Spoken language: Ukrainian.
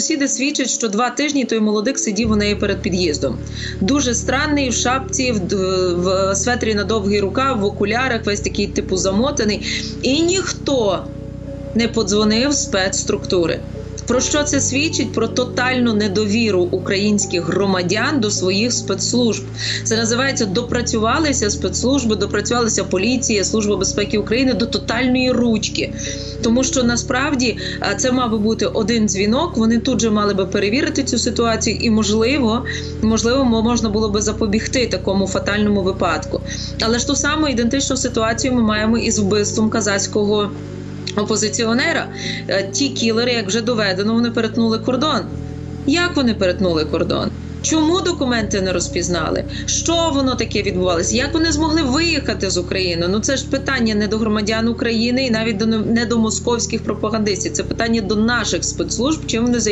сусіди свідчать, що два тижні той молодик сидів у неї перед під'їздом. Дуже странний в шапці, в, в светрі на довгий рукав, в окулярах, весь такий типу замотаний. І ніхто не подзвонив спецструктури. Про що це свідчить? Про тотальну недовіру українських громадян до своїх спецслужб. Це називається допрацювалися спецслужби, допрацювалися поліція, служба безпеки України до тотальної ручки. Тому що насправді це мав би бути один дзвінок. Вони тут же мали би перевірити цю ситуацію, і можливо, можливо, мо- можна було би запобігти такому фатальному випадку. Але ж ту саму ідентичну ситуацію ми маємо із вбивством казацького опозиціонера. Е, Ті кілери, як вже доведено, вони перетнули кордон. Як вони перетнули кордон? Чому документи не розпізнали? Що воно таке відбувалося? Як вони змогли виїхати з України? Ну це ж питання не до громадян України і навіть до не до московських пропагандистів. Це питання до наших спецслужб, чим вони займаються.